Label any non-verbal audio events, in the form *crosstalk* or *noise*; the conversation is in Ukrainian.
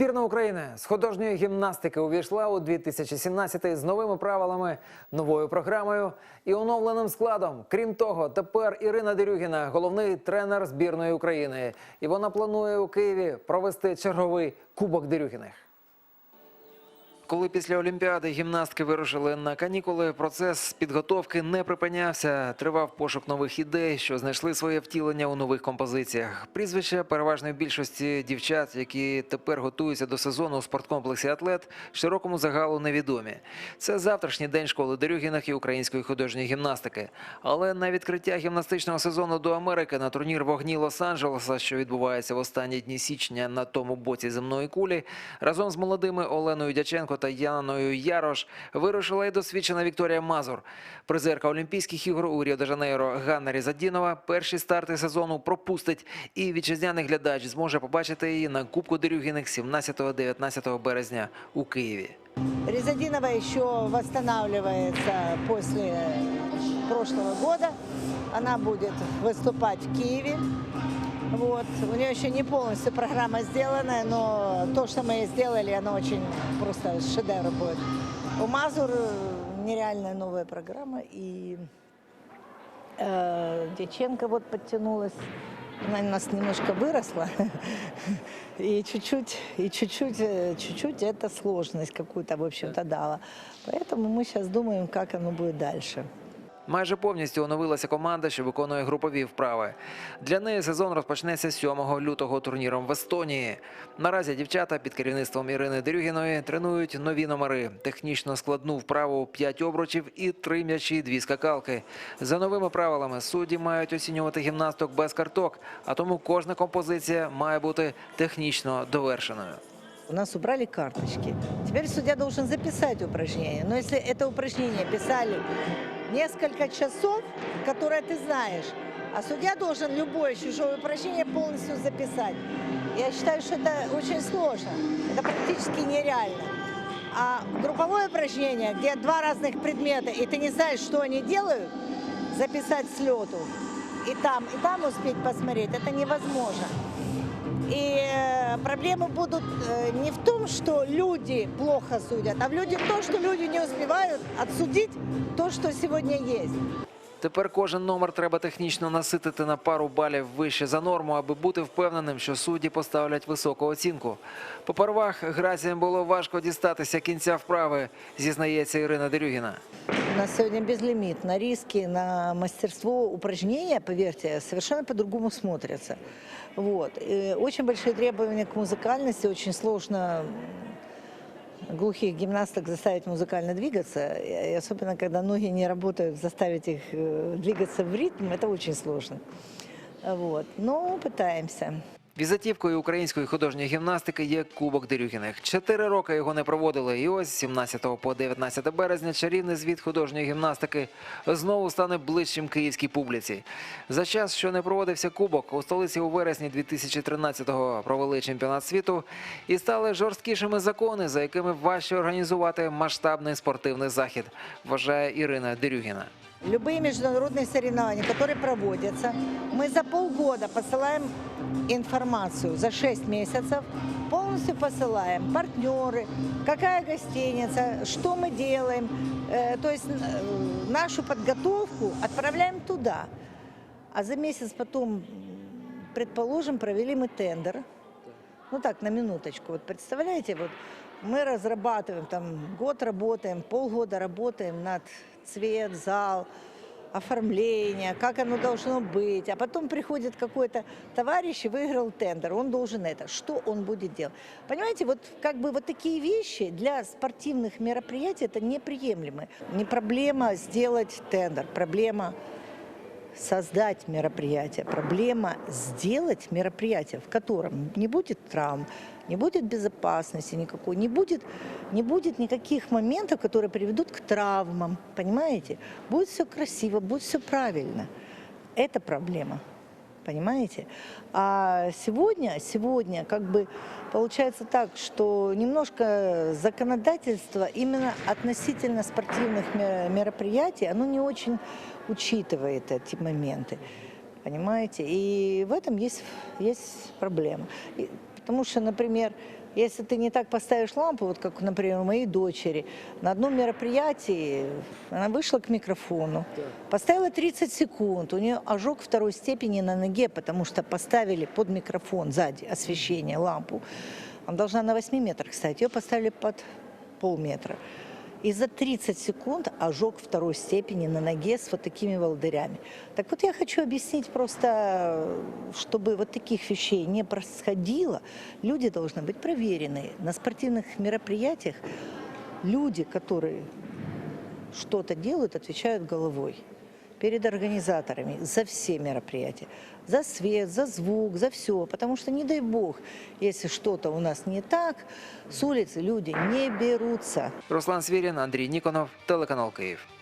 Збірна України з художньої гімнастики увійшла у 2017 з новими правилами, новою програмою і оновленим складом. Крім того, тепер Ірина Дерюгіна головний тренер збірної України, і вона планує у Києві провести черговий кубок Дерюгіних. Коли після Олімпіади гімнастки вирушили на канікули, процес підготовки не припинявся. Тривав пошук нових ідей, що знайшли своє втілення у нових композиціях. Прізвища переважної більшості дівчат, які тепер готуються до сезону у спорткомплексі Атлет, широкому загалу невідомі. Це завтрашній день школи Дерюгінах і української художньої гімнастики. Але на відкриття гімнастичного сезону до Америки на турнір вогні Лос-Анджелеса, що відбувається в останні дні січня на тому боці земної кулі, разом з молодими Оленою Дяченко та Яною Ярош вирушила і досвідчена Вікторія Мазур. Призерка Олімпійських ігор у Ріо-де-Жанейро Ганна Різадінова перші старти сезону пропустить, і вітчизняний глядач зможе побачити її на Кубку Дерюгіних 17-19 березня у Києві. Резадинова еще восстанавливается после прошлого года. Она будет выступать в Киеве. Вот. У нее еще не полностью программа сделана, но то, что мы ей сделали, оно очень просто шедевр будет. У Мазур э, нереальная новая программа, и э, Дьяченко вот подтянулась. Она у нас немножко выросла, *laughs* и чуть-чуть, и чуть-чуть, э, чуть-чуть это сложность какую-то, в общем-то, дала. Поэтому мы сейчас думаем, как оно будет дальше. Майже повністю оновилася команда, що виконує групові вправи. Для неї сезон розпочнеться 7 лютого турніром в Естонії. Наразі дівчата під керівництвом Ірини Дерюгіної тренують нові номери, технічно складну вправу 5 обручів і 3 м'ячі, 2 скакалки. За новими правилами судді мають оцінювати гімнасток без карток, а тому кожна композиція має бути технічно довершеною. У нас убрали карточки. Теперь судья должен записать упражнение. Но если это упражнение писали несколько часов, которое ты знаешь, а судья должен любое чужое упражнение полностью записать. Я считаю, что это очень сложно. Это практически нереально. А групповое упражнение, где два разных предмета, и ты не знаешь, что они делают, записать с лету, и там, и там успеть посмотреть, это невозможно. И э, проблемы будут э, не в том, что люди плохо судят, а в люди в том, что люди не успевают отсудить то, что сегодня есть. Тепер кожен номер треба технічно наситити на пару балів вище за норму, аби бути впевненим, що судді поставлять високу оцінку. По первах граціям було важко дістатися кінця вправи, зізнається Ірина Дерюгіна. У нас сегодня безлимит на риски, на мастерство упражнения, поверьте, совершенно по-другому смотрятся. Вот. И очень большие требования к музыкальности, очень сложно глухих гимнасток заставить музыкально двигаться, и особенно когда ноги не работают, заставить их э, двигаться в ритм, это очень сложно. Вот. Но пытаемся. Візитівкою української художньої гімнастики є Кубок Дерюгіних. Чотири роки його не проводили. І ось з 17 по 19 березня чарівний звіт художньої гімнастики знову стане ближчим київській публіці. За час, що не проводився кубок, у столиці у вересні 2013-го провели чемпіонат світу і стали жорсткішими закони, за якими важче організувати масштабний спортивний захід, вважає Ірина Дерюгіна. Любые международные соревнования, которые проводятся, мы за полгода посылаем информацию, за 6 месяцев полностью посылаем партнеры, какая гостиница, что мы делаем. Э, То есть э, нашу подготовку отправляем туда. А за месяц потом, предположим, провели мы тендер. Ну так, на минуточку. Вот представляете, вот мы разрабатываем, там год работаем, полгода работаем над цвет, зал, оформление, как оно должно быть. А потом приходит какой-то товарищ и выиграл тендер, он должен это. Что он будет делать? Понимаете, вот как бы вот такие вещи для спортивных мероприятий это неприемлемы. Не проблема сделать тендер, проблема создать мероприятие, проблема сделать мероприятие, в котором не будет травм, не будет безопасности никакой, не будет, не будет никаких моментов, которые приведут к травмам, понимаете? Будет все красиво, будет все правильно. Это проблема. Понимаете? А сегодня, сегодня как бы получается так, что немножко законодательство именно относительно спортивных ме- мероприятий, оно не очень учитывает эти моменты. Понимаете? И в этом есть, есть проблема. И- потому что, например, если ты не так поставишь лампу, вот как, например, у моей дочери, на одном мероприятии она вышла к микрофону, поставила 30 секунд, у нее ожог второй степени на ноге, потому что поставили под микрофон сзади освещение, лампу. Она должна на 8 метрах стоять, ее поставили под полметра. И за 30 секунд ожог второй степени на ноге с вот такими волдырями. Так вот я хочу объяснить просто, чтобы вот таких вещей не происходило, люди должны быть проверены. На спортивных мероприятиях люди, которые что-то делают, отвечают головой перед организаторами за все мероприятия. За свет, за звук, за все. Потому что, не дай бог, если что-то у нас не так, с улицы люди не берутся. Руслан Свірін, Андрій Ніконов, телеканал Київ.